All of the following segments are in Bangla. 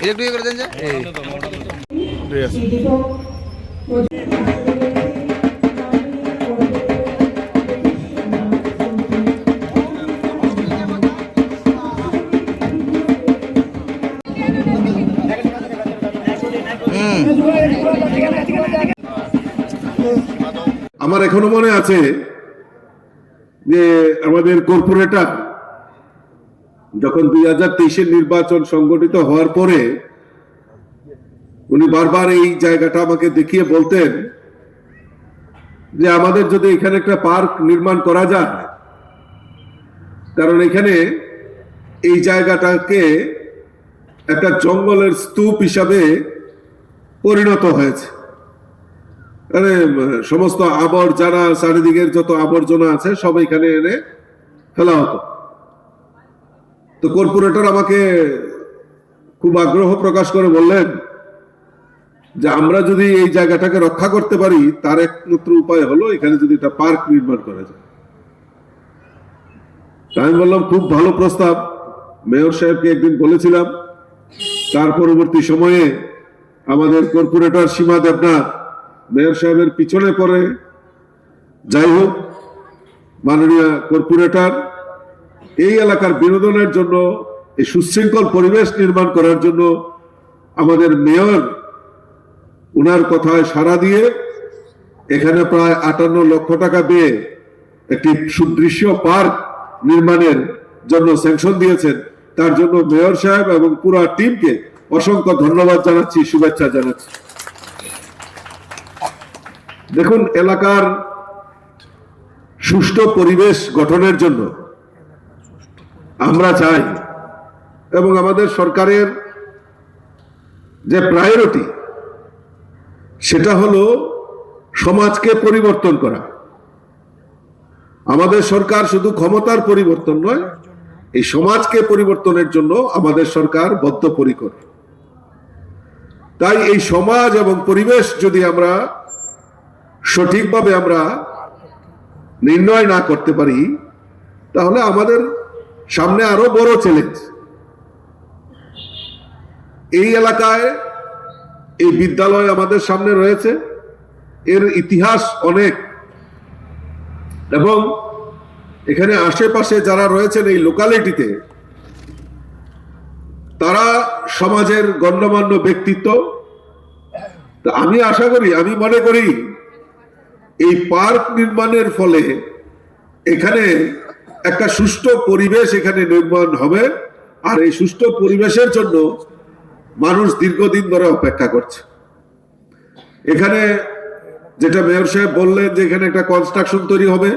একটু ইয়ে করে দেন যে। ঠিক আছে আমার এখনও মনে আছে যে আমাদের কর্পোরেটর যখন দুই হাজার তেইশের নির্বাচন সংগঠিত হওয়ার পরে, উনি বারবার এই জায়গাটা আমাকে দেখিয়ে বলতেন যে আমাদের যদি এখানে একটা পার্ক নির্মাণ করা যায়, কারণ এখানে এই জায়গাটাকে একটা জঙ্গলের স্তূপ হিসাবে পরিণত হয়েছে। মানে সমস্ত আবর্জনা, চারিদিকের যত আবর্জনা আছে, সব এখানে এনে ফেলা হতো। তো কর্পোরেটর আমাকে খুব আগ্রহ প্রকাশ করে বললেন যে আমরা যদি এই জায়গাটাকে রক্ষা করতে পারি, তার একমাত্র উপায় হলো এখানে যদি একটা পার্ক নির্মাণ করা যায়। আমি বললাম, খুব ভালো প্রস্তাব। মেয়র সাহেবকে একদিন বলেছিলাম, তার পরবর্তী সময়ে আমাদের কর্পোরেটর সীমা দেবনাথ মেয়র সাহেবের পিছনে পড়ে। যাই হোক, মাননীয় কর্পোরেটর এই এলাকার বিনোদনের জন্য, এই সুশৃঙ্খল পরিবেশ নির্মাণ করার জন্য আমাদের মেয়র, উনার কথায় সাড়া দিয়ে এখানে প্রায় আটান্ন লক্ষ টাকা দিয়ে একটি সুদৃশ্য পার্ক নির্মাণের জন্য স্যাংশন দিয়েছেন। তার জন্য মেয়র সাহেব এবং পুরো টিমকে অসংখ্য ধন্যবাদ জানাচ্ছি, শুভেচ্ছা জানাচ্ছি। দেখুন, এলাকার সুষ্ঠু পরিবেশ গঠনের জন্য আমরা চাই এবং আমাদের সরকারের যে প্রায়োরিটি সেটা হলো সমাজকে পরিবর্তন করা। আমাদের সরকার শুধু ক্ষমতার পরিবর্তন নয়, এই সমাজকে পরিবর্তনের জন্য আমাদের সরকার বদ্ধপরিকর। তাই এই সমাজ এবং পরিবেশ যদি আমরা সঠিকভাবে আমরা নির্ণয় না করতে পারি, তাহলে আমাদের সামনে আরও বড় চ্যালেঞ্জ এই এলাকায় এই বিদ্যালয় আমাদের সামনে রয়েছে। এর ইতিহাস অনেক। এবং এখানে আশেপাশে যারা রয়েছেন এই লোকালিটিতে তারা সমাজের গণ্যমান্য ব্যক্তিত্ব। আমি আশা করি, আমি মনে করি, এই পার্ক নির্মাণের ফলে এখানে একটা সুষ্ঠু পরিবেশ এখানে নির্মাণ হবে। আর এই সুষ্ঠু পরিবেশের জন্য মানুষ দীর্ঘদিন ধরে অপেক্ষা করছে। এখানে যেটা মেয়র সাহেব বললেন যে এখানে একটা কনস্ট্রাকশন তৈরি হবে,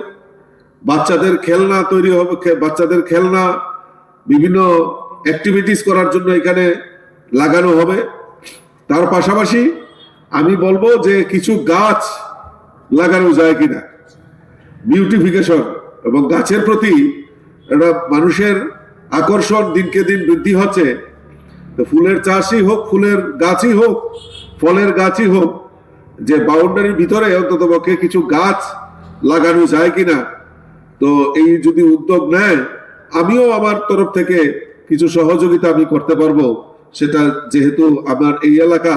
বাচ্চাদের খেলনা তৈরি হবে বাচ্চাদের খেলনা, বিভিন্ন অ্যাক্টিভিটিস করার জন্য এখানে লাগানো হবে। তার পাশাপাশি আমি বলব যে কিছু গাছ লাগানো যায় কিনা। বিউটিফিকেশন এবং গাছের প্রতি একটা মানুষের আকর্ষণ দিনকে দিন বৃদ্ধি হচ্ছে। তো ফুলের চাষই হোক, ফুলের গাছই হোক, ফলের গাছই হোক, যে বাউন্ডারির ভিতরে অন্তত পক্ষে কিছু গাছ লাগানো যায় কিনা, তো এই যদি উদ্যোগ নেয়, আমিও আমার তরফ থেকে কিছু সহযোগিতা আমি করতে পারব। সেটা যেহেতু আমার এই এলাকা,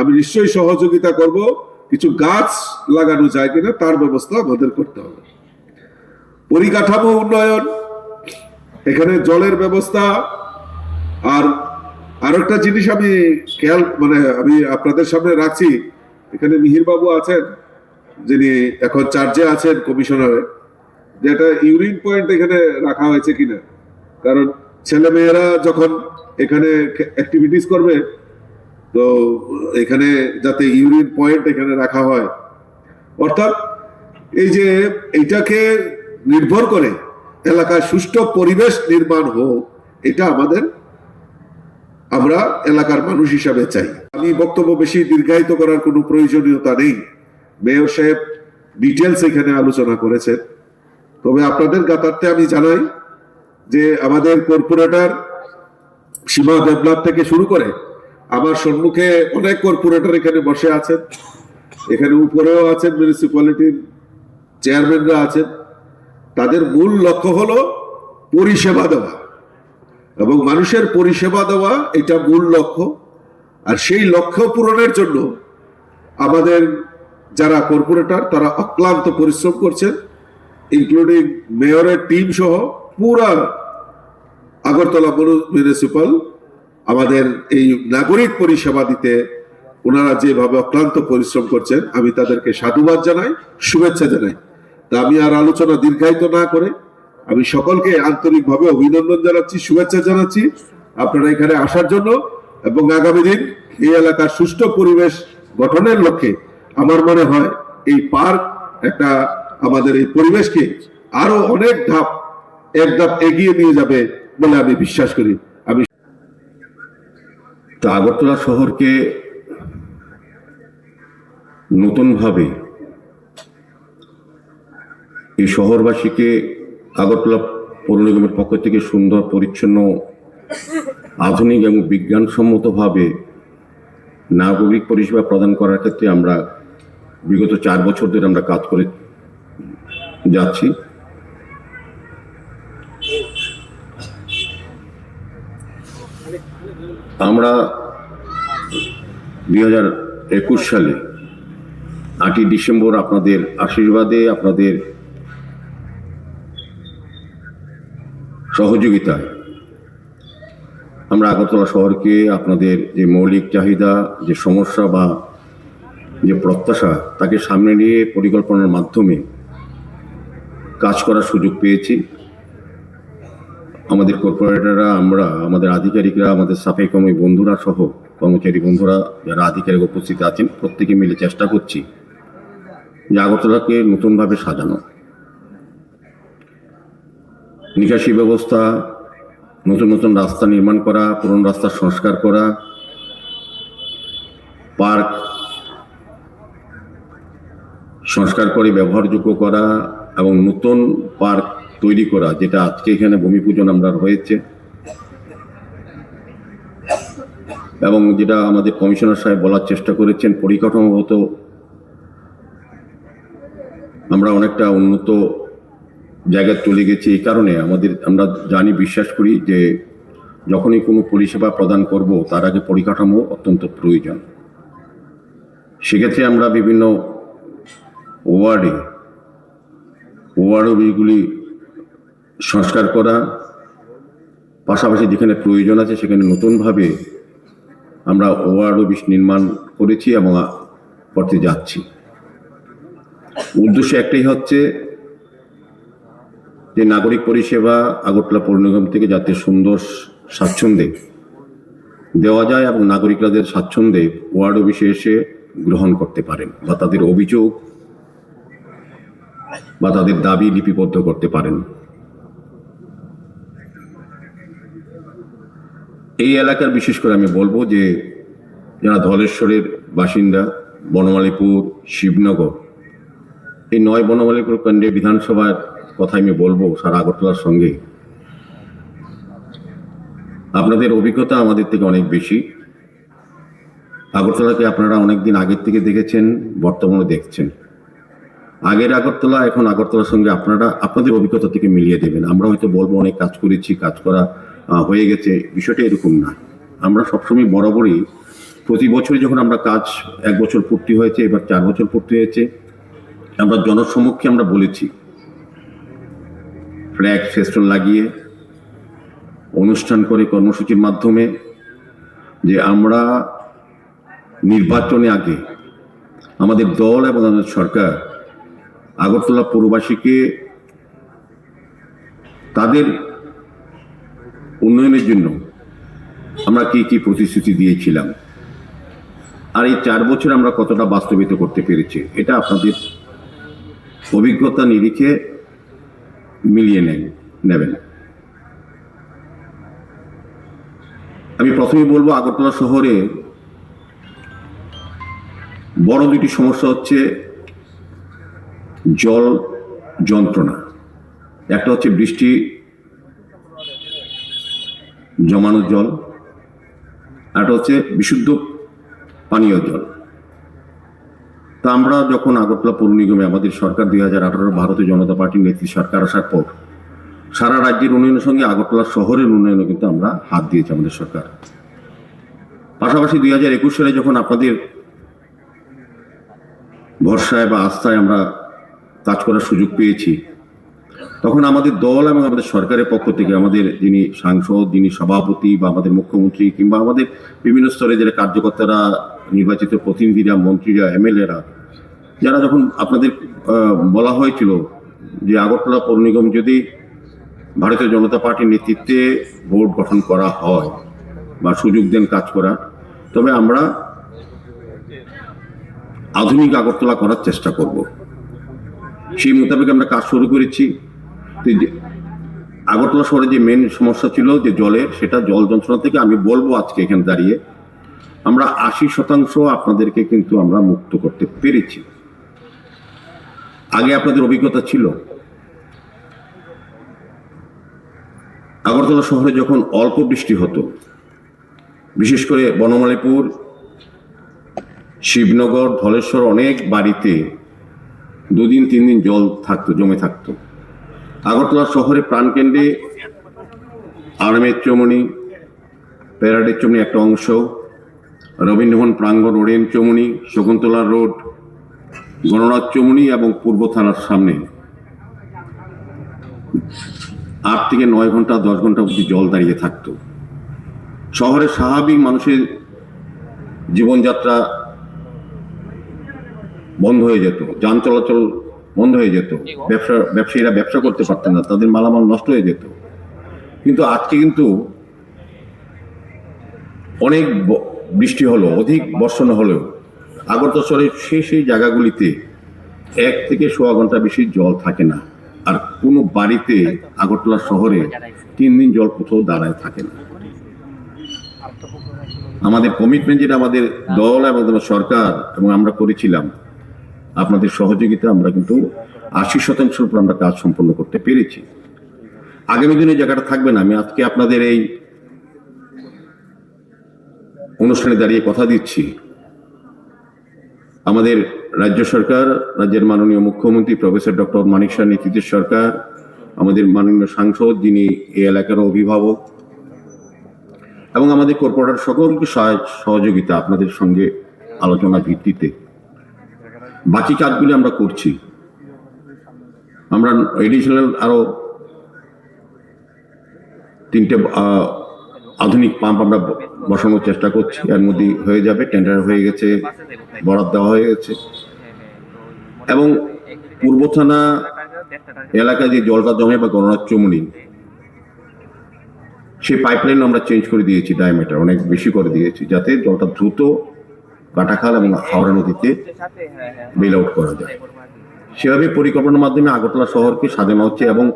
আমি নিশ্চয়ই সহযোগিতা করব। কিছু গাছ লাগানো যায় কিনা, তার ব্যবস্থা আমাদের করতে হবে। পরিকাঠামো উন্নয়ন, এখানে জলের ব্যবস্থা, আর আরেকটা জিনিস আমি খেয়াল মানে আমি আপনাদের সামনে রাখছি, এখানে মিহির বাবু আছেন, যিনি এখন চার্জে আছেন কমিশনারে, যে একটা ইউরিন পয়েন্ট এখানে রাখা হয়েছে কিনা। কারণ ছেলে মেয়েরা যখন এখানে অ্যাক্টিভিটিস করবে, তো এখানে যাতে ইউরিন পয়েন্ট এখানে রাখা হয়। অর্থাৎ এই যে এইটাকে নির্ভর করে এলাকায় সুষ্ঠু পরিবেশ নির্মাণ হোক, এটা আমাদের আমরা এলাকার মানুষ হিসাবে চাই। আমি বক্তব্য বেশি দীর্ঘায়িত করার কোনো প্রয়োজনীয়তা নেই। মেয়র সাহেব ডিটেলস এখানে আলোচনা করেছেন। তবে আপনাদের গাতার্থে আমি জানাই যে আমাদের কর্পোরেটর সীমা দেবনাথ থেকে শুরু করে আমার সম্মুখে অনেক কর্পোরেটর এখানে বসে আছেন। এখানে উপরেও আছেন মিউনিসিপ্যালিটির চেয়ারম্যানরা আছেন। তাদের মূল লক্ষ্য হলো পরিষেবা দেওয়া। এবং মানুষের পরিষেবা দেওয়া এটা মূল লক্ষ্য। আর সেই লক্ষ্য পূরণের জন্য আমাদের যারা কর্পোরেটর, তারা অক্লান্ত পরিশ্রম করছেন ইনক্লুডিং মেয়রের টিম সহ পুরা আগরতলা মিউনিসিপাল আমাদের এই নাগরিক পরিষেবা দিতে ওনারা যেভাবে অক্লান্ত পরিশ্রম করছেন, আমি তাদেরকে সাধুবাদ জানাই, শুভেচ্ছা জানাই। তা আমি আর আলোচনা দীর্ঘায়িত না করে আমি সকলকে আন্তরিকভাবে অভিনন্দন জানাচ্ছি, শুভেচ্ছা জানাচ্ছি আপনারা এখানে আসার জন্য এবং আগামী দিন এই এলাকার সুষ্ঠু পরিবেশ গঠনের লক্ষ্যে আমার মনে হয় এই পার্ক একটা আমাদের এই পরিবেশকে আরও অনেক ধাপ, এক ধাপ এগিয়ে নিয়ে যাবে বলে আমি বিশ্বাস করি। আমি তো আগরতলা শহরকে নতুনভাবে এই শহরবাসীকে আগরতলা পৌর নিগমের পক্ষ থেকে সুন্দর, পরিচ্ছন্ন, আধুনিক এবং বিজ্ঞানসম্মতভাবে নাগরিক পরিষেবা প্রদান করার ক্ষেত্রে আমরা বিগত চার বছর ধরে আমরা কাজ করে যাচ্ছি। আমরা দুই হাজার একুশ সালে আটই ডিসেম্বর আপনাদের আশীর্বাদে, আপনাদের সহযোগিতায়। আমরা আগরতলা শহরকে আপনাদের যে মৌলিক চাহিদা, যে সমস্যা বা যে প্রত্যাশা, তাকে সামনে নিয়ে পরিকল্পনার মাধ্যমে কাজ করার সুযোগ পেয়েছি। আমাদের কর্পোরেটররা, আমরা, আমাদের আধিকারিকরা, আমাদের সাফাই কর্মী বন্ধুরা সহ, কর্মচারী বন্ধুরা যারা আধিকারিক উপস্থিত আছেন, প্রত্যেকে মিলে চেষ্টা করছি যে আগরতলাকে নতুনভাবে সাজানো। নিকাশি ব্যবস্থা, নতুন নতুন রাস্তা নির্মাণ করা, পুরনো রাস্তার সংস্কার করা, পার্ক সংস্কার করে ব্যবহারযোগ্য করা এবং নতুন পার্ক তৈরি করা, যেটা আজকে এখানে ভূমি পূজন আমরা হয়েছে। এবং যেটা আমাদের কমিশনার সাহেব বলার চেষ্টা করেছেন, পরিকাঠামোগত আমরা অনেকটা উন্নত জায়গায় চলে গেছে এই কারণে আমাদের, আমরা জানি, বিশ্বাস করি যে যখনই কোনো পরিষেবা প্রদান করব, তার আগে পরিকাঠামো অত্যন্ত প্রয়োজন। সেক্ষেত্রে আমরা বিভিন্ন ওয়ার্ডে ওয়ার্ড অফিসগুলি সংস্কার করা, পাশাপাশি যেখানে প্রয়োজন আছে সেখানে নতুনভাবে আমরা ওয়ার্ড অফিস নির্মাণ করেছি এবং করতে যাচ্ছি। উদ্দেশ্য একটাই হচ্ছে যে নাগরিক পরিষেবা আগরতলা পৌর নিগম থেকে যাতে সুন্দর স্বাচ্ছন্দ্যে দেওয়া যায় এবং নাগরিকদের স্বাচ্ছন্দ্যে ওয়ার্ড অফিসে এসে গ্রহণ করতে পারেন বা তাদের অভিযোগ বা তাদের দাবি লিপিবদ্ধ করতে পারেন। এই এলাকার বিশেষ করে আমি বলব যে যারা ধলেশ্বরের বাসিন্দা, বনমালীপুর, শিবনগর, এই নয় বনমালীপুর কেন্দ্রে বিধানসভার কথা আমি বলব সারা আগরতলার সঙ্গে। আপনাদের অভিজ্ঞতা আমাদের থেকে অনেক বেশি। আগরতলাকে আপনারা অনেকদিন আগের থেকে দেখেছেন বর্তমানে দেখছেন। আগের আগরতলা, এখন আগরতলার সঙ্গে আপনারা, আপনাদের অভিজ্ঞতা থেকে মিলিয়ে দেবেন। আমরা হয়তো বলব, অনেক কাজ করেছি, কাজ করা হয়ে গেছে, বিষয়টা এরকম না। আমরা সবসময় বরাবরই প্রতি বছরই যখন আমরা কাজ এক বছর পূর্তি হয়েছে, এবার চার বছর পূর্তি হয়েছে, আমরা জনসম্মুখে আমরা বলেছি ফ্ল্যাগ ফেস্টন লাগিয়ে অনুষ্ঠান করে কর্মসূচির মাধ্যমে যে আমরা নির্বাচনে আগে আমাদের দল এবং আমাদের সরকার আগরতলা পৌরবাসীকে তাদের উন্নয়নের জন্য আমরা কি কি প্রতিশ্রুতি দিয়েছিলাম আর এই চার বছর আমরা কতটা বাস্তবিত করতে পেরেছি, এটা আপনাদের অভিজ্ঞতা নিরিখে মিলিয়ে নেবেন আমি প্রথমেই বলব, আগরতলা শহরে বড় দুটি সমস্যা হচ্ছে জল যন্ত্রণা। একটা হচ্ছে বৃষ্টি, জমানো জল একটা হচ্ছে বিশুদ্ধ পানীয় জল। তা আমরা যখন আগরতলা পৌর নিগমে আমাদের সরকার দুই হাজার আঠারো ভারতীয় জনতা পার্টির নেত্রী সরকার আসার পর সারা রাজ্যের উন্নয়নের সঙ্গে আগরতলা শহরের উন্নয়নে কিন্তু আমরা হাত দিয়েছি আমাদের সরকার। পাশাপাশি দুই হাজার একুশ সালে যখন আপনাদের ভরসায় বা আস্থায় আমরা কাজ করার সুযোগ পেয়েছি তখন আমাদের দল এবং আমাদের সরকারের পক্ষ থেকে আমাদের যিনি সাংসদ, যিনি সভাপতি বা আমাদের মুখ্যমন্ত্রী কিংবা আমাদের বিভিন্ন স্তরে যারা কার্যকর্তারা, নির্বাচিত প্রতিনিধিরা, মন্ত্রীরা, এমএলএরা, যারা যখন আপনাদের বলা হয়েছিল যে আগরতলা পৌর নিগম যদি ভারতীয় জনতা পার্টির নেতৃত্বে বোর্ড গঠন করা হয় বা সুযোগ দেন কাজ করার, তবে আমরা আধুনিক আগরতলা করার চেষ্টা করব। সেই মোতাবেক আমরা কাজ শুরু করেছি। আগরতলা শহরে যে মেন সমস্যা ছিল যে জলের সেটা জল যন্ত্রণা থেকে আমি বলব আজকে এখানে দাঁড়িয়ে। আমরা আশি শতাংশ আপনাদেরকে কিন্তু আমরা মুক্ত করতে পেরেছি। আগে আপনাদের অভিজ্ঞতা ছিল। আগরতলা শহরে যখন অল্প বৃষ্টি হতো, বিশেষ করে বনমালীপুর, শিবনগর, ধলেশ্বর অনেক বাড়িতে দুদিন তিন দিন জল থাকতো, জমে থাকতো। আগরতলা শহরে প্রাণকেন্দ্রে আরামের চমনি, প্যারাডের চমনি একটা অংশ, রবীন্দ্রভবন প্রাঙ্গণ ওরেন চমনি, শকুন্তলা রোড, গণনাথ চমনি এবং পূর্ব থানার সামনে। আট থেকে নয় ঘণ্টা, দশ ঘণ্টা অবধি জল দাঁড়িয়ে থাকতো। শহরের স্বাভাবিক মানুষের জীবনযাত্রা বন্ধ হয়ে যেত। যান চলাচল বন্ধ হয়ে যেত। ব্যবসা ব্যবসায়ীরা ব্যবসা করতে পারতেন না তাদের মালামাল নষ্ট হয়ে যেত। কিন্তু আজকে কিন্তু অনেক বৃষ্টি হলো অধিক বর্ষণ হলেও। আগরতলা শহরের সেই সেই জায়গাগুলিতে এক থেকে সোয়া ঘণ্টা বেশি জল থাকে না। আর কোনো বাড়িতে আগরতলা শহরে তিন দিন জল কোথাও দাঁড়ায় থাকে না। আমাদের কমিটমেন্ট যেটা আমাদের দল এবং সরকার এবং আমরা করেছিলাম আপনাদের সহযোগিতা আমরা কিন্তু আশি শতাংশের উপর আমরা কাজ সম্পন্ন করতে পেরেছি। আগামী দিনে জায়গাটা থাকবে না। আমি আজকে আপনাদের এই অনুষ্ঠানে দাঁড়িয়ে কথা দিচ্ছি। আমাদের রাজ্য সরকার, রাজ্যের মাননীয় মুখ্যমন্ত্রী প্রফেসর ডক্টর মানিক শাহ নেতৃত্বের সরকার, আমাদের মাননীয় সাংসদ যিনি এই এলাকার অভিভাবক, এবং আমাদের কর্পোরেটর সকলকে সহায়- সহযোগিতা আপনাদের সঙ্গে আলোচনা ভিত্তিতে। বাকি কাজগুলি আমরা করছি। আমরা এডিশনাল আরও তিনটে আধুনিক পাম্প আমরা বসানোর চেষ্টা করছি। এর মধ্যে হয়ে যাবে টেন্ডার হয়ে গেছে বরাদ দেওয়া হয়ে গেছে। এবং পূর্ব থানা এলাকায় যে জলটা জমে বা গণনাথ চমুনি, সেই পাইপলাইন আমরা চেঞ্জ করে দিয়েছি ডায়ামিটার অনেক বেশি করে দিয়েছি, যাতে জলটা দ্রুত কাটাখাল এবং হাওড়া নদীতে বেল আউট করা যায়। সেভাবে পরিকল্পনার মাধ্যমে আগরতলা শহরকে সাজানো হচ্ছে এবং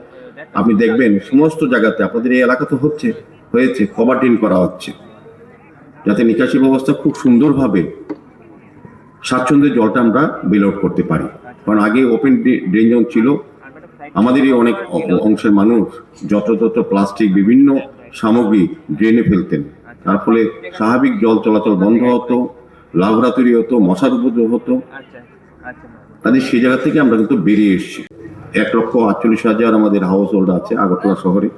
আপনি দেখবেন সমস্ত জায়গাতে আপনাদের এই এলাকা তো হচ্ছে, হয়েছে কভার ড্রেন করা হচ্ছে। যাতে নিকাশি ব্যবস্থা খুব সুন্দরভাবে স্বাচ্ছন্দ্যের জলটা আমরা বেল আউট করতে পারি। কারণ আগে ওপেন ড্রেন জোন ছিল। আমাদেরই অনেক অংশের মানুষ যত্রতত্র প্লাস্টিক বিভিন্ন সামগ্রী ড্রেনে ফেলতেন। তার ফলে স্বাভাবিক জল চলাচল বন্ধ হতো। লাভরা তৈরি হতো মশার উপদ্রব হতো। আচ্ছা আচ্ছা। কাজে সেই জায়গা থেকে আমরা কিন্তু বেরিয়ে এসেছি। এক লক্ষ আটচল্লিশ হাজার আমাদের হাউস হোল্ড আছে আগরতলা শহরে।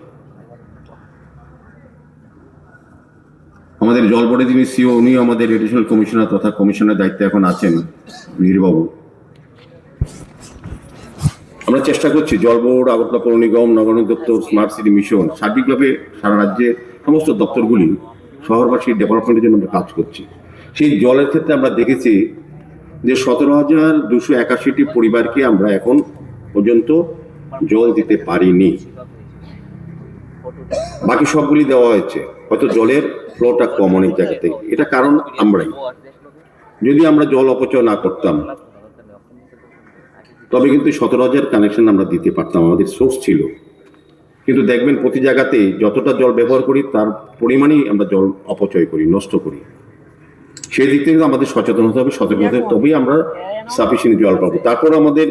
আমাদের জল বোর্ডে যিনি সিও উনি আমাদের এডিশনাল কমিশনার তথা কমিশনের দায়িত্বে এখন আছেন মিহিরবাবু আমরা চেষ্টা করছি জল বোর্ড আগরতলা পৌর নিগম নগর দপ্তর স্মার্ট সিটি মিশন সার্বিকভাবে সারা রাজ্যে সমস্ত দপ্তরগুলি শহরবাসীর ডেভেলপমেন্টের জন্য আমরা কাজ করছি। সেই জলের ক্ষেত্রে আমরা দেখেছি যে সতেরো হাজার দুশো একাশিটি পরিবারকে আমরা এখন পর্যন্ত জল দিতে পারিনি। বাকি সবগুলি দেওয়া হয়েছে। হয়তো জলের ফ্লোটা কম অনেক জায়গাতে। এটা কারণ আমরাই। যদি আমরা জল অপচয় না করতাম, তবে কিন্তু সতেরো হাজার কানেকশন আমরা দিতে পারতাম, আমাদের সোর্স ছিল। কিন্তু দেখবেন প্রতি জায়গাতেই যতটা জল ব্যবহার করি, তার পরিমাণেই আমরা জল অপচয় করি, নষ্ট করি। সেই দিক থেকে আমাদের সচেতন হতে হবে সতর্ক হতে হবে। তবেই আমরা সাফিসিয়েন্ট জল পাবো। তারপর আমাদের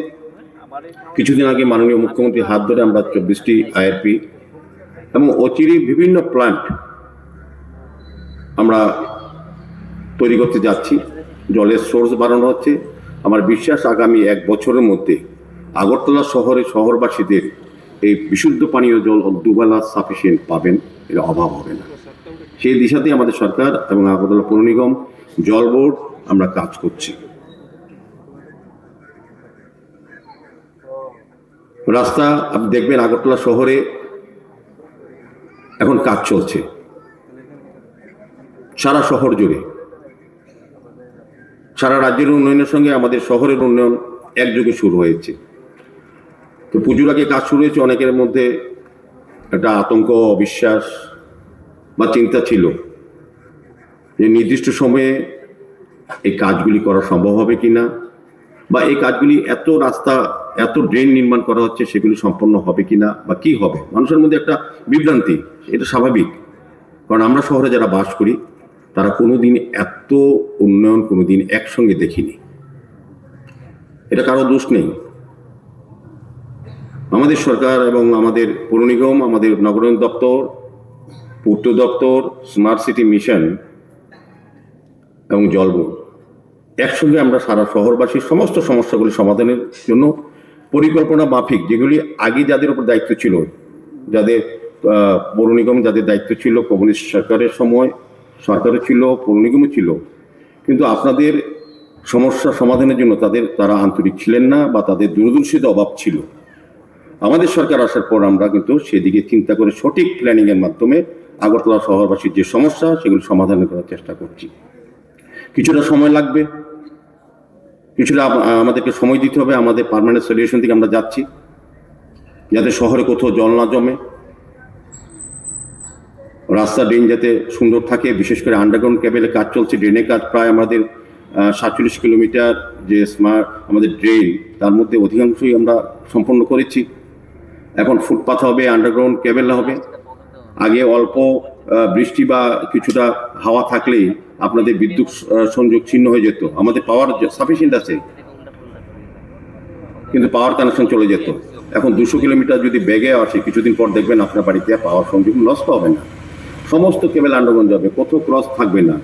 কিছুদিন আগে মাননীয় মুখ্যমন্ত্রী হাত ধরে আমরা চব্বিশটি আইআরপি এবং অচিরে বিভিন্ন প্ল্যান্ট আমরা তৈরি করতে যাচ্ছি। জলের সোর্স বাড়ানো হচ্ছে। আমার বিশ্বাস আগামী এক বছরের মধ্যে আগরতলা শহরে শহরবাসীদের এই বিশুদ্ধ পানীয় জল দুবেলা সাফিসিয়েন্ট পাবেন এর অভাব হবে না। সেই দিশাতেই আমাদের সরকার এবং আগরতলা পৌর নিগম জল বোর্ড আমরা কাজ করছি। রাস্তা, আপনি দেখবেন আগরতলা শহরে এখন কাজ চলছে। সারা শহর জুড়ে। সারা রাজ্যের উন্নয়নের সঙ্গে আমাদের শহরের উন্নয়ন একযোগে শুরু হয়েছে। তো পুজোর আগে কাজ শুরু হয়েছে, অনেকের মধ্যে একটা আতঙ্ক, অবিশ্বাস বা চিন্তা ছিল। যে নির্দিষ্ট সময়ে এই কাজগুলি করা সম্ভব হবে কিনা বা এই কাজগুলি এত রাস্তা, এত ড্রেন নির্মাণ করা হচ্ছে সেগুলি সম্পন্ন হবে কিনা বা কি হবে? মানুষের মধ্যে একটা বিভ্রান্তি, এটা স্বাভাবিক। কারণ আমরা শহরে যারা বাস করি, তারা কোনোদিন এত উন্নয়ন কোনো দিন একসঙ্গে দেখিনি। এটা কারও দোষ নেই। আমাদের সরকার এবং আমাদের পৌর নিগম, আমাদের নগরায়ণ দপ্তর পূর্ত দপ্তর স্মার্ট সিটি মিশন এবং জল বোর্ড। একসঙ্গে আমরা সারা শহরবাসীর সমস্ত সমস্যাগুলি সমাধানের জন্য পরিকল্পনা মাফিক, যেগুলি আগে যাদের উপর দায়িত্ব ছিল, যাদের পৌর নিগম যাদের দায়িত্ব ছিল, কমিউনিস্ট সরকারের সময় সরকারও ছিল, পৌর নিগমও ছিল। কিন্তু আপনাদের সমস্যা সমাধানের জন্য তাদের, তারা আন্তরিক ছিলেন না বা তাদের দূরদর্শিত অভাব ছিল। আমাদের সরকার আসার পর আমরা কিন্তু সেদিকে চিন্তা করে সঠিক প্ল্যানিংয়ের মাধ্যমে আগরতলা শহরবাসীর যে সমস্যা, সেগুলি সমাধান করার চেষ্টা করছি। কিছুটা সময় লাগবে, কিছুটা আমাদেরকে সময় দিতে হবে, আমাদের পার্মানেন্ট সলিউশন থেকে আমরা যাচ্ছি, যাতে শহরে কোথাও জল না জমে, রাস্তা ড্রেন যাতে সুন্দর থাকে, বিশেষ করে আন্ডারগ্রাউন্ড কেবেলের কাজ চলছে ড্রেনের কাজ প্রায় আমাদের সাতচল্লিশ কিলোমিটার যে স্মার্ট আমাদের ড্রেন তার মধ্যে অধিকাংশই আমরা সম্পন্ন করেছি। এখন ফুটপাথ হবে আন্ডারগ্রাউন্ড কেবেল হবে, আগে অল্প বৃষ্টি বা কিছুটা হাওয়া থাকলেই আপনাদের বিদ্যুৎ সংযোগ ছিন্ন হয়ে যেত। আমাদের পাওয়ার সাফিসিয়েন্ট আছে। কিন্তু পাওয়ার কানেকশন চলে যেত। এখন দুশো কিলোমিটার যদি বেগে আসে, কিছুদিন পর দেখবেন আপনার বাড়িতে পাওয়ার সংযোগ নষ্ট হবে না। সমস্ত কেবল আন্ডারগ্রাউন্ড যাবে, কোথাও ক্রস থাকবে না।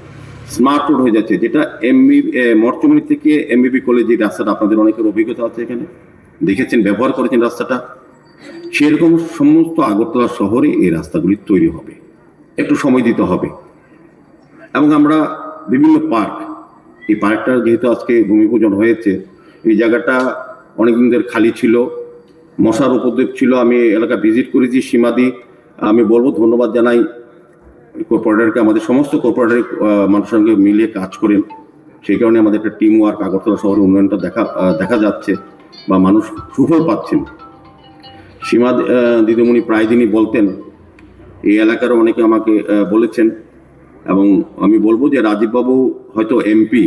স্মার্ট রোড হয়ে যাচ্ছে, যেটা এমবি মর্চমণি থেকে এমবিবি কলেজ যে রাস্তাটা, আপনাদের অনেকের অভিজ্ঞতা আছে এখানে। দেখেছেন, ব্যবহার করেছেন রাস্তাটা। সেরকম সমস্ত আগরতলা শহরে এই রাস্তাগুলি তৈরি হবে। একটু সময় দিতে হবে। এবং আমরা বিভিন্ন পার্ক, এই পার্কটা যেহেতু আজকে ভূমি পূজন হয়েছে, এই জায়গাটা অনেকদিন ধরে খালি ছিল। মশার উপদ্রব ছিল, আমি এলাকা ভিজিট করেছি সীমাদি। আমি বলব ধন্যবাদ জানাই কর্পোরেটরকে, আমাদের সমস্ত কর্পোরেটর মানুষের সঙ্গে মিলিয়ে কাজ করেন সেই কারণে আমাদের একটা টিম ওয়ার্ক আগরতলা শহরের উন্নয়নটা দেখা দেখা যাচ্ছে বা মানুষ সুফল পাচ্ছেন। সীমা দিদিমণি প্রায় দিনই বলতেন, এই এলাকার অনেকে আমাকে বলেছেন এবং আমি বলব যে রাজীববাবু হয়তো এমপি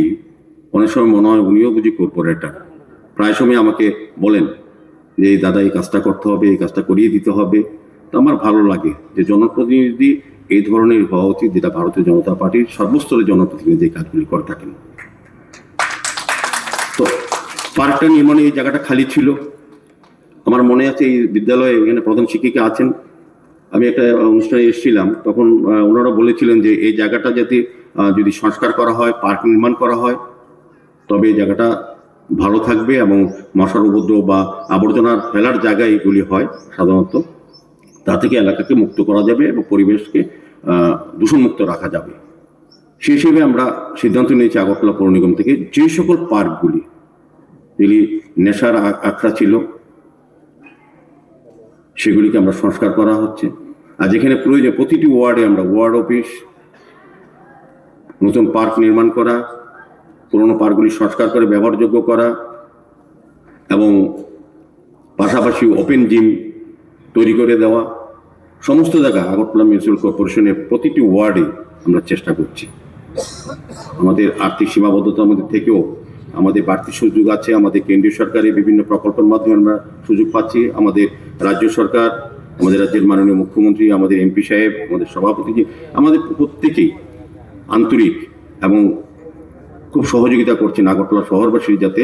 অনেক সময় মনে হয় উনিও বুঝি কর্পোরেটার প্রায় সময় আমাকে বলেন যে দাদা, এই কাজটা করতে হবে, এই কাজটা করিয়ে দিতে হবে। তো আমার ভালো লাগে যে জনপ্রতিনিধি এই ধরনের হওয়া উচিত, যেটা ভারতীয় জনতা পার্টির সর্বস্তরে জনপ্রতিনিধি এই কাজগুলি করে থাকেন। তো পার্কটা নির্মাণে এই জায়গাটা খালি ছিল। আমার মনে আছে এই বিদ্যালয়ে এখানে প্রধান শিক্ষিকা আছেন। আমি একটা অনুষ্ঠানে এসেছিলাম, তখন ওনারা বলেছিলেন যে এই জায়গাটা যাতে যদি সংস্কার করা হয়, পার্ক নির্মাণ করা হয়, তবে এই জায়গাটা ভালো থাকবে এবং মশার উপদ্রব বা আবর্জনার ফেলার জায়গা এগুলি হয় সাধারণত। তা থেকে এলাকাকে মুক্ত করা যাবে এবং পরিবেশকে দূষণমুক্ত রাখা যাবে। সেই হিসেবে আমরা সিদ্ধান্ত নিয়েছি আগরতলা পৌর নিগম থেকে যে সকল পার্কগুলি যেগুলি নেশার আখড়া ছিল সেগুলিকে আমরা সংস্কার করা হচ্ছে। আর যেখানে প্রয়োজন, প্রতিটি ওয়ার্ডে আমরা ওয়ার্ড অফিস, নতুন পার্ক নির্মাণ করা, পুরনো পার্কগুলি সংস্কার করে, ব্যবহারযোগ্য করা, এবং পাশাপাশি ওপেন জিম তৈরি করে দেওয়া। সমস্ত জায়গা আগরতলা মিউনিসিপ্যাল কর্পোরেশনের প্রতিটি ওয়ার্ডে আমরা চেষ্টা করছি। আমাদের আর্থিক সীমাবদ্ধতার মধ্যে থেকেও আমাদের বাড়তি সুযোগ আছে, আমাদের কেন্দ্রীয় সরকারের বিভিন্ন প্রকল্পের মাধ্যমে আমরা সুযোগ পাচ্ছি। আমাদের রাজ্য সরকার, আমাদের রাজ্যের মাননীয় মুখ্যমন্ত্রী, আমাদের এমপি সাহেব, আমাদের সভাপতিজি আমাদের প্রত্যেকেই আন্তরিক এবং খুব সহযোগিতা করছেন আগরতলা শহরবাসীর যাতে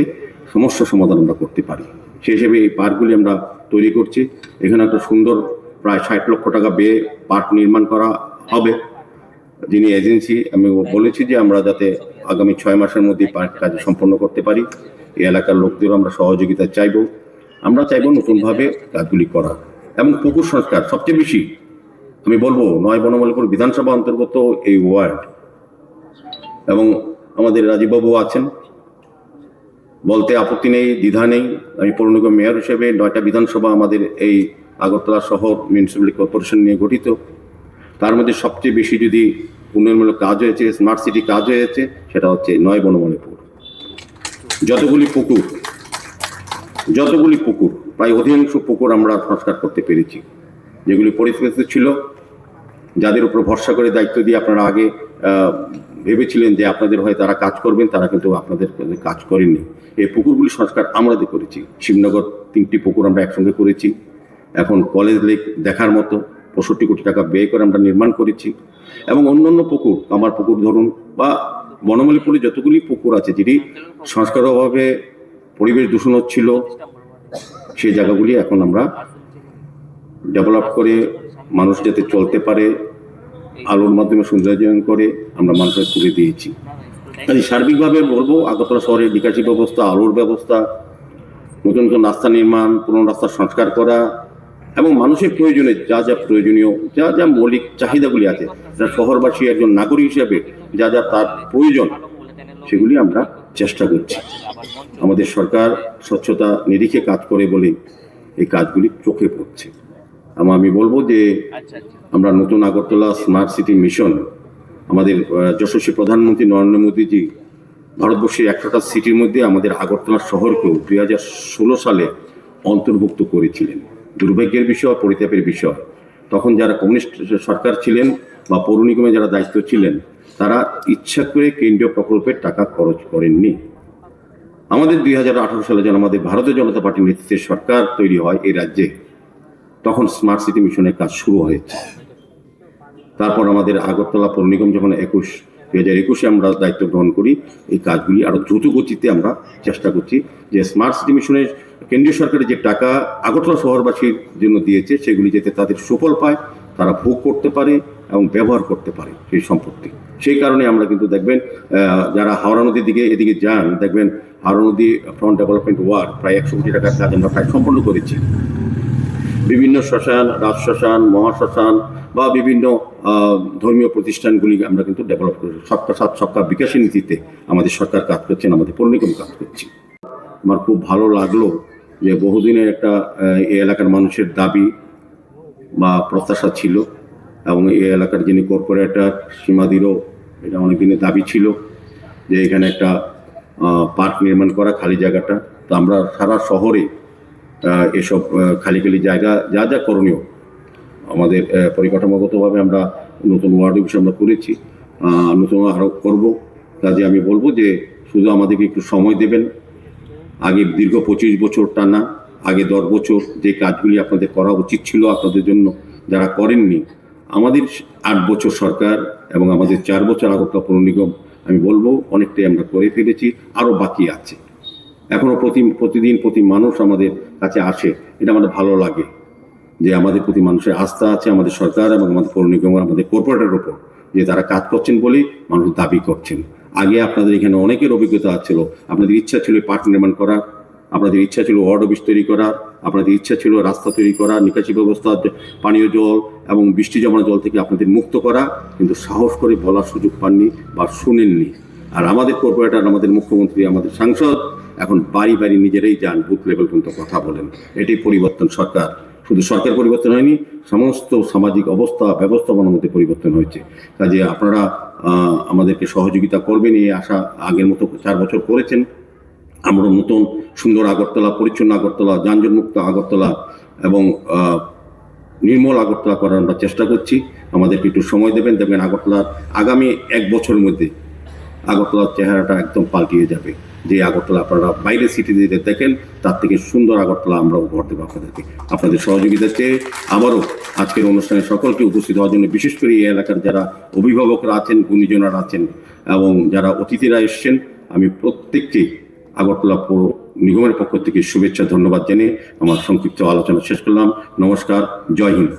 সমস্যা সমাধান আমরা করতে পারি। সেই হিসেবে এই পার্কগুলি আমরা তৈরি করছি। এখানে একটা সুন্দর প্রায় ষাট লক্ষ টাকা ব্যয়ে পার্ক নির্মাণ করা হবে। যিনি এজেন্সি, আমি বলেছি যে আমরা যাতে আগামী ছয় মাসের মধ্যে পার্ক কাজ সম্পন্ন করতে পারি। এই এলাকার লোকদেরও আমরা সহযোগিতা চাইব। আমরা চাইব নতুনভাবে কাজগুলি করা। এবং পুকুর সংস্কার সবচেয়ে বেশি আমি বলব নয় বনমালীপুর বিধানসভা অন্তর্গত এই ওয়ার্ড। এবং আমাদের রাজীববাবু আছেন। বলতে আপত্তি নেই, দ্বিধা নেই। আমি পৌর নিগম মেয়র হিসেবে নয়টা বিধানসভা আমাদের এই আগরতলা শহর মিউনিসিপ্যালিটি কর্পোরেশন নিয়ে গঠিত। তার মধ্যে সবচেয়ে বেশি যদি উন্নয়নমূলক কাজ হয়েছে স্মার্ট সিটি কাজ হয়েছে, সেটা হচ্ছে নয় বনমালীপুর। যতগুলি পুকুর যতগুলি পুকুর, প্রায় অধিকাংশ পুকুর আমরা সংস্কার করতে পেরেছি। যেগুলি পরিস্থিতি ছিল, যাদের উপর ভরসা করে দায়িত্ব দিয়ে আপনারা আগে ভেবেছিলেন যে আপনাদের হয়ে তারা কাজ করবেন, তারা কিন্তু আপনাদের কাজ করেননি। এই পুকুরগুলি সংস্কার আমরা করেছি। শিবনগর তিনটি পুকুর আমরা একসঙ্গে করেছি। এখন কলেজ লেক দেখার মতো। পঁয়ষট্টি কোটি টাকা ব্যয় করে আমরা নির্মাণ করেছি। এবং অন্যান্য পুকুর আমার পুকুর ধরুন বা বনমালীপুরে যতগুলি পুকুর আছে, যেটি সংস্কার অভাবে পরিবেশ দূষণ হচ্ছিল সেই জায়গাগুলি এখন আমরা ডেভেলপ করে মানুষ যাতে চলতে পারে, আলোর মাধ্যমে সৌন্দর্যায়ন করে আমরা মানুষের তুলে দিয়েছি। কাজে সার্বিকভাবে বলব, আগরতলা শহরের নিকাশি ব্যবস্থা, আলোর ব্যবস্থা, নতুন নতুন রাস্তা নির্মাণ, পুরনো রাস্তার সংস্কার করা এবং মানুষের প্রয়োজনে যা যা প্রয়োজনীয়, যা যা মৌলিক চাহিদাগুলি আছে যা শহরবাসী একজন নাগরিক হিসেবে যা যা তার প্রয়োজন, সেগুলি আমরা চেষ্টা করছি। আমাদের সরকার স্বচ্ছতা নিরিখে কাজ করে বলে এই কাজগুলি চোখে পড়ছে। এবং আমি বলব যে আমরা নতুন আগরতলা স্মার্ট সিটি মিশন আমাদের যশস্বী প্রধানমন্ত্রী নরেন্দ্র মোদীজি ভারতবর্ষের একশোটা সিটির মধ্যে আমাদের আগরতলা শহরকেও দুই হাজার ষোলো সালে অন্তর্ভুক্ত করেছিলেন। দুর্ভাগ্যের বিষয়, পরিতাপের বিষয়। তখন যারা কমিউনিস্ট সরকার ছিলেন বা পৌর নিগমে যারা দায়িত্ব ছিলেন, তারা ইচ্ছা করে কেন্দ্রীয় প্রকল্পের টাকা খরচ করেননি। আমাদের দুই হাজার আঠারো সালে যখন আমাদের ভারতীয় জনতা পার্টির নেতৃত্বে সরকার তৈরি হয় এই রাজ্যে, তখন স্মার্ট সিটি মিশনের কাজ শুরু হয়েছে। তারপর আমাদের আগরতলা পৌর নিগম যখন একুশ, দুই হাজার একুশে আমরা দায়িত্ব গ্রহণ করি, এই কাজগুলি আরও দ্রুত গতিতে আমরা চেষ্টা করছি যে স্মার্ট সিটি মিশনের কেন্দ্রীয় সরকারের যে টাকা আগরতলা শহরবাসীর জন্য দিয়েছে, সেগুলি যাতে তাদের সুফল পায়, তারা ভোগ করতে পারে এবং ব্যবহার করতে পারে সেই সম্পত্তি। সেই কারণে আমরা কিন্তু দেখবেন যারা হাওড়া নদীর দিকে এদিকে যান, দেখবেন হাওড়া নদী ফ্রন্ট ডেভেলপমেন্ট ওয়ার্ড প্রায় একশো কোটি টাকার কাজ আমরা প্রায় সম্পন্ন করেছি। বিভিন্ন শ্মশান, রাজশ্মশান, মহাশ্মশান বা বিভিন্ন ধর্মীয় প্রতিষ্ঠানগুলি আমরা কিন্তু ডেভেলপ করেছি। সবকা সাত সবকা বিকাশের নীতিতে আমাদের সরকার কাজ করছেন, আমাদের পৌরনিগম কাজ করছি। আমার খুব ভালো লাগল যে বহুদিনের একটা এই এলাকার মানুষের দাবি বা প্রত্যাশা ছিল এবং এই এলাকার যিনি কর্পোরেটর সীমাদিরও এটা অনেক দিনের দাবি ছিল যে এখানে একটা পার্ক নির্মাণ করা খালি জায়গাটা। তো আমরা সারা শহরে এসব খালি খালি জায়গা যা যা করণীয় আমাদের পরিকাঠামোগতভাবে আমরা নতুন ওয়ার্ড অফিস আমরা করেছি নতুন আরও করব। কাজে আমি বলব যে শুধু আমাদেরকে একটু সময় দেবেন আগে দীর্ঘ পঁচিশ বছর টানা, আগে দশ বছর যে কাজগুলি আপনাদের করা উচিত ছিল আপনাদের জন্য যারা করেননি, আমাদের আট বছর সরকার এবং আমাদের চার বছর আগরতলা পৌর নিগম, আমি বলব অনেকটাই আমরা করে ফেলেছি, আরও বাকি আছে। এখনও প্রতি, প্রতিদিন প্রতি মানুষ আমাদের কাছে আসে, এটা আমাদের ভালো লাগে যে আমাদের প্রতি মানুষের আস্থা আছে, আমাদের সরকার এবং আমাদের পৌর নিগম আমাদের কর্পোরেটের ওপর, যে তারা কাজ করছেন বলেই মানুষ দাবি করছেন। আগে আপনাদের এখানে অনেকের অভিজ্ঞতা ছিল। আপনাদের ইচ্ছা ছিল পার্ক নির্মাণ করার, আপনাদের ইচ্ছা ছিল ওয়ার্ড অফিস তৈরি করার, আপনাদের ইচ্ছা ছিল রাস্তা তৈরি করা নিকাশি ব্যবস্থা, পানীয় জল এবং বৃষ্টি জমানো জল থেকে আপনাদের মুক্ত করা, কিন্তু সাহস করে বলার সুযোগ পাননি বা শুনেননি। আর আমাদের কর্পোরেটর আমাদের মুখ্যমন্ত্রী, আমাদের সাংসদ, এখন বাড়ি বাড়ি নিজেরাই যান বুথ লেভেল পর্যন্ত কথা বলেন। এটাই পরিবর্তন সরকার। শুধু সরকার পরিবর্তন হয়নি, সমস্ত সামাজিক অবস্থা, ব্যবস্থাপনার মধ্যে পরিবর্তন হয়েছে। কাজে আপনারা আমাদেরকে সহযোগিতা করবেন এই আশা আগের মতো চার বছর করেছেন। আমরা নতুন সুন্দর আগরতলা, পরিচ্ছন্ন আগরতলা, যানজটমুক্ত আগরতলা এবং নির্মল আগরতলা করার আমরা চেষ্টা করছি। আমাদেরকে একটু সময় দেবেন, দেখবেন আগরতলার আগামী এক বছরের মধ্যে আগরতলার চেহারাটা একদম পাল্টিয়ে যাবে। যে আগরতলা আপনারা বাইরে সিটিতে দেখেন, তার থেকে সুন্দর আগরতলা আমরা উপহার দেবো আপনাদেরকে। আপনাদের সহযোগিতা চেয়ে আবারও আজকের অনুষ্ঠানে সকলকে উপস্থিত হওয়ার জন্য বিশেষ করে এই এলাকার যারা অভিভাবকরা আছেন, গুণীজনরা আছেন এবং যারা অতিথিরা এসছেন, আমি প্রত্যেককেই আগরতলা পৌর নিগমের পক্ষ থেকে শুভেচ্ছা, ধন্যবাদ জানিয়ে আমার সংক্ষিপ্ত আলোচনা শেষ করলাম। নমস্কার, জয় হিন্দ।